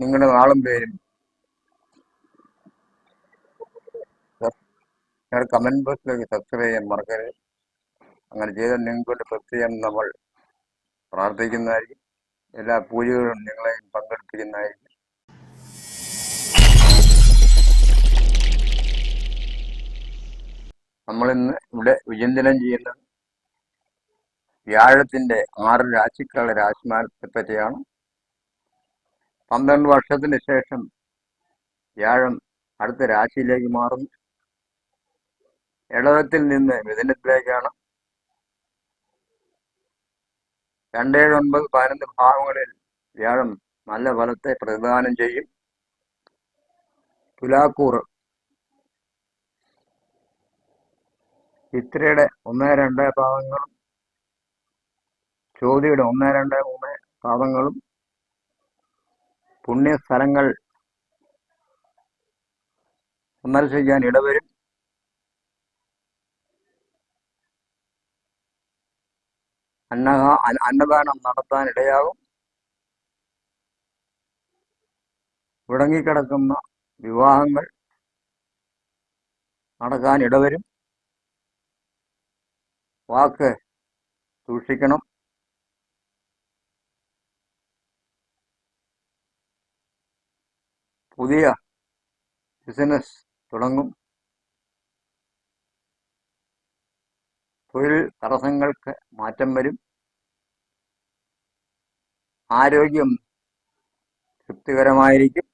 നിങ്ങളുടെ നാളും പേരും. നിങ്ങളുടെ കമന്റ് ബോക്സിലേക്ക് സബ്സ്ക്രൈബ് ചെയ്യാൻ മറക്കരുത്. അങ്ങനെ ചെയ്താൽ നിങ്ങൾക്ക് പ്രത്യേകം നമ്മൾ പ്രാർത്ഥിക്കുന്നതായിരിക്കും. എല്ലാ പൂജകളും നിങ്ങളെയും പങ്കെടുപ്പിക്കുന്നതായിരിക്കും. നമ്മളിന്ന് ഇവിടെ വിചിന്തനം ചെയ്യുന്നത് വ്യാഴത്തിന്റെ ആറ് രാശിക്കാരുടെ രാശിമാനത്തെ പറ്റിയാണ്. പന്ത്രണ്ട് വർഷത്തിന് ശേഷം വ്യാഴം അടുത്ത രാശിയിലേക്ക് മാറുന്നു. ഇടവത്തിൽ നിന്ന് മിഥുനത്തിലേക്കാണ് രണ്ടേഴ് ഒൻപത് പതിനൊന്ന് ഭാഗങ്ങളിൽ വ്യാഴം നല്ല ഫലത്തെ പ്രതിദാനം ചെയ്യും. തുലാക്കൂർ. ചിത്രയുടെ ഒന്ന് രണ്ട് പാദങ്ങളും ചോതിയുടെ ഒന്ന് രണ്ട് മൂന്ന് പാദങ്ങളും പുണ്യസ്ഥലങ്ങൾ സന്ദർശിക്കാൻ ഇടവരും. അന്നഹ അന്ന- അന്നദാനം നടത്താൻ ഇടയാകും. മുടങ്ങിക്കിടക്കുന്ന വിവാഹങ്ങൾ നടക്കാൻ ഇടവരും. വാക്ക് സൂക്ഷിക്കണം. പുതിയ ബിസിനസ് തുടങ്ങും. തൊഴിൽ തടസ്സങ്ങൾക്ക് മാറ്റം വരും. ആരോഗ്യം തൃപ്തികരമായിരിക്കും.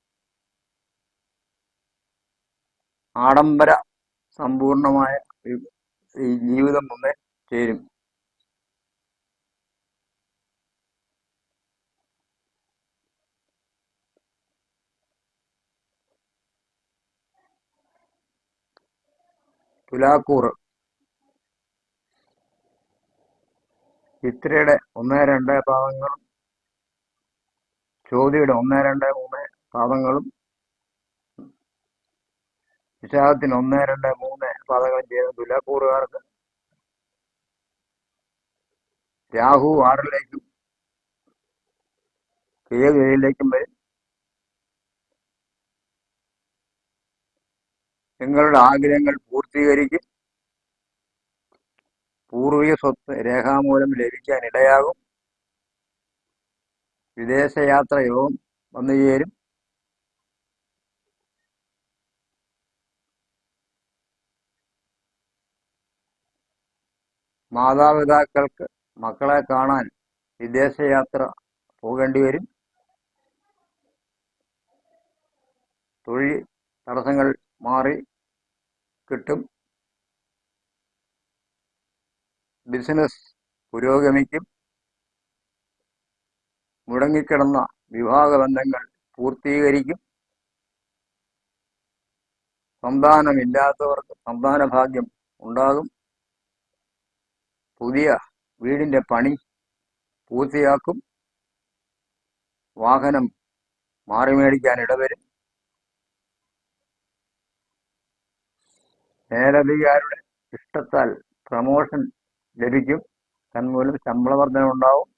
ആഡംബര സമ്പൂർണമായ ജീവിതം മുമ്പേ ചേരും. തുലാക്കൂർ. ചിത്രയുടെ ഒന്ന് രണ്ട് പാദങ്ങളും ചോദ്യയുടെ ഒന്ന് രണ്ട് മൂന്ന് പാദങ്ങളും വിശാഖത്തിന് ഒന്ന് രണ്ട് മൂന്ന് പാദങ്ങളും ചെയ്ത തുലാക്കൂറുകാർക്ക് രാഹു ആറിലേക്കും കേതു വരും. നിങ്ങളുടെ ആഗ്രഹങ്ങൾ പൂർത്തീകരിക്കും. പൂർവിക സ്വത്ത് രേഖാമൂലം ലഭിക്കാൻ ഇടയാകും. വിദേശയാത്ര യോഗം വന്നു ചേരും. മാതാപിതാക്കൾക്ക് മക്കളെ കാണാൻ വിദേശയാത്ര പോകേണ്ടി വരും. തൊഴിൽ തടസ്സങ്ങൾ മാറി കിട്ടും. ബിസിനസ് പുരോഗമിക്കും. മുടങ്ങിക്കിടന്ന വിവാഹ ബന്ധങ്ങൾ പൂർത്തീകരിക്കും. സന്താനമില്ലാത്തവർക്ക് സന്താന ഭാഗ്യം ഉണ്ടാകും. പുതിയ വീടിന്റെ പണി പൂർത്തിയാക്കും. വാഹനം മാറി മേടിക്കാൻ ഇടവരും. മേലധികാരുടെ ഇഷ്ടത്താൽ പ്രമോഷൻ ലഭിക്കും. തന്മൂലം ശമ്പള വർധന ഉണ്ടാവും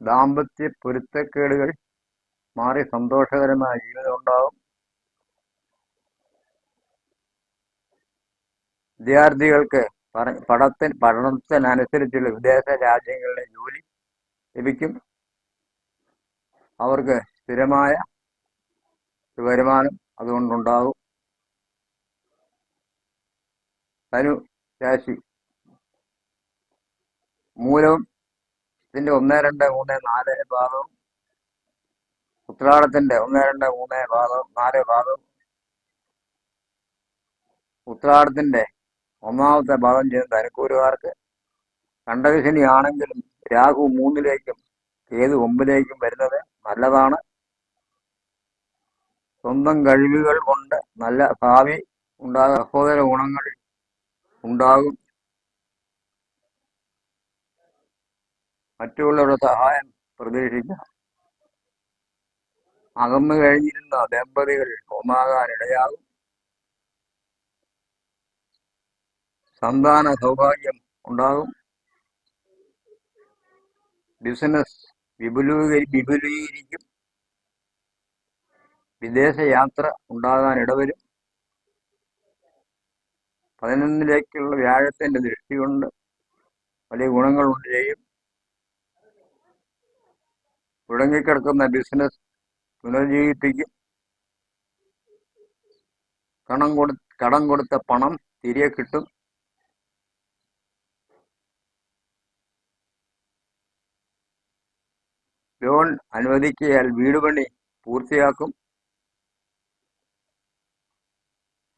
ദാമ്പത്യ പൊരുത്തക്കേടുകൾ മാറി സന്തോഷകരമായ ജീവിതം ഉണ്ടാവും. വിദ്യാർത്ഥികൾക്ക് പഠത്തിന് പഠനത്തിനനുസരിച്ചുള്ള വിദേശ രാജ്യങ്ങളിലെ ജോലി ലഭിക്കും. അവർക്ക് സ്ഥിരമായ വരുമാനം അതുകൊണ്ടുണ്ടാകും ധനു രാശി. മൂലവും ഇതിന്റെ ഒന്ന് രണ്ട് മൂന്ന് നാല് ഭാഗവും ഉത്രാടത്തിന്റെ ഒന്ന് രണ്ട് മൂന്ന് ഭാഗവും നാല് ഭാഗവും ഉത്രാടത്തിന്റെ ഒന്നാമത്തെ ഭാഗം ചെയ്യുന്ന ധനുക്കൂരുകാർക്ക് കണ്ടകശനി ആണെങ്കിലും രാഹു മൂന്നിലേക്കും കേതു ഒമ്പതിലേക്കും വരുന്നത് നല്ലതാണ്. സ്വന്തം കഴിവുകൾ കൊണ്ട് നല്ല ഭാവി ഉണ്ടാകും സഹോദര ഗുണങ്ങൾ ഉണ്ടാകും. മറ്റുള്ളവരുടെ സഹായം പ്രതീക്ഷിക്കാം. അകന്നു കഴിഞ്ഞിരുന്ന ദമ്പതികൾ ഒന്നാകാൻ ഇടയാകും സന്താന സൗഭാഗ്യം ഉണ്ടാകും. ബിസിനസ് വിപുലീകരി വിപുലീകരിക്കും. വിദേശ യാത്ര ഉണ്ടാകാൻ ഇടവരും. പതിനൊന്നിലേക്കുള്ള വ്യാഴത്തിന്റെ ദൃഷ്ടി കൊണ്ട് വലിയ ഗുണങ്ങളുണ്ട് ചെയ്യും തുടങ്ങിക്കിടക്കുന്ന ബിസിനസ് പുനർജീവിപ്പിക്കും കടം കൊടു കടം കൊടുത്ത പണം തിരികെ കിട്ടും. ലോൺ അനുവദിക്കിയാൽ വീട് പണി പൂർത്തിയാക്കും.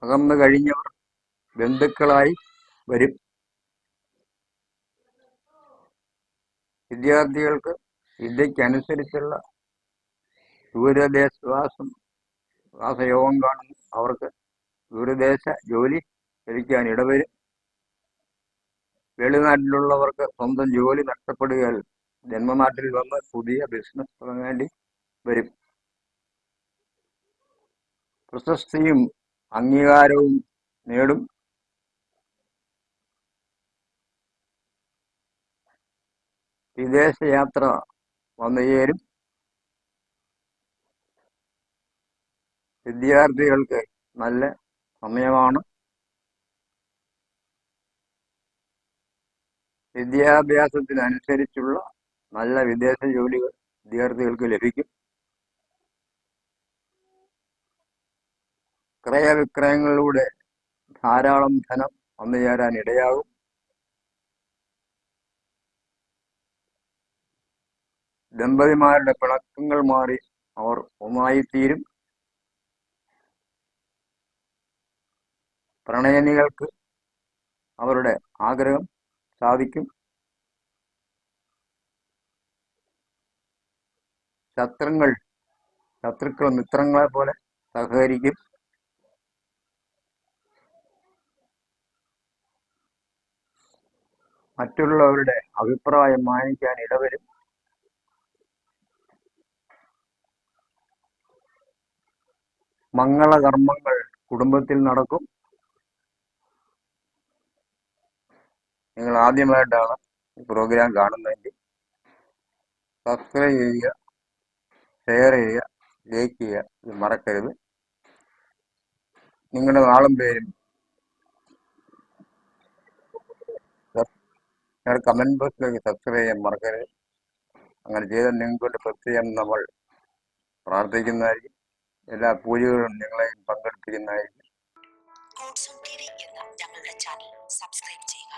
അകന്നു കഴിഞ്ഞവർ ബന്ധുക്കളായി വരും. വിദ്യാർത്ഥികൾക്ക് വിദ്യയ്ക്കനുസരിച്ചുള്ള ദൂരദേശവാസം വാസയോഗം കാണുന്നു. അവർക്ക് ദൂരദേശ ജോലി ലഭിക്കാൻ ഇടവരും. വെളിനാട്ടിലുള്ളവർക്ക് സ്വന്തം ജോലി നഷ്ടപ്പെടുകയാൽ ജന്മനാട്ടിൽ വന്ന് പുതിയ ബിസിനസ് തുടങ്ങേണ്ടി വരും. പ്രശസ്തിയും അംഗീകാരവും നേടും. വിദേശയാത്ര വന്നു ചേരും. വിദ്യാർത്ഥികൾക്ക് നല്ല സമയമാണ്. വിദ്യാഭ്യാസത്തിനനുസരിച്ചുള്ള നല്ല വിദേശ ജോലികൾ വിദ്യാർത്ഥികൾക്ക് ലഭിക്കും. ക്രയവിക്രയങ്ങളിലൂടെ ധാരാളം ധനം വന്നു ചേരാൻ ഇടയാകും. ദമ്പതിമാരുടെ പിണക്കങ്ങൾ മാറി അവർ ഒന്നായിത്തീരും. പ്രണയനികൾക്ക് അവരുടെ ആഗ്രഹം സാധിക്കും. ശത്രുങ്ങൾ ശത്രുക്കൾ മിത്രങ്ങളെ പോലെ സഹകരിക്കും. മറ്റുള്ളവരുടെ അഭിപ്രായം മാനിക്കാൻ ഇടവരും. മംഗളകർമ്മങ്ങൾ കുടുംബത്തിൽ നടക്കും. നിങ്ങൾ ആദ്യമായിട്ടാണ് ഈ പ്രോഗ്രാം കാണുന്നതെങ്കിൽ സബ്സ്ക്രൈബ് ചെയ്യുക ഷെയർ ചെയ്യുക ലൈക്ക് ചെയ്യുക ഇത് മറക്കരുത്. നിങ്ങളുടെ ആളും പേരും ഞങ്ങളുടെ കമന്റ് ബോക്സിലേക്ക് സബ്സ്ക്രൈബ് ചെയ്യാൻ മറക്കരുത്. അങ്ങനെ ചെയ്ത നിങ്ങൾക്ക് പ്രത്യേകം നമ്മൾ പ്രാർത്ഥിക്കുന്നതായിരിക്കും. എല്ലാ പൂജകളും നിങ്ങളെയും പങ്കെടുപ്പിക്കുന്നതായിരിക്കും. ഞങ്ങളുടെ ചാനൽ സബ്സ്ക്രൈബ് ചെയ്യുക.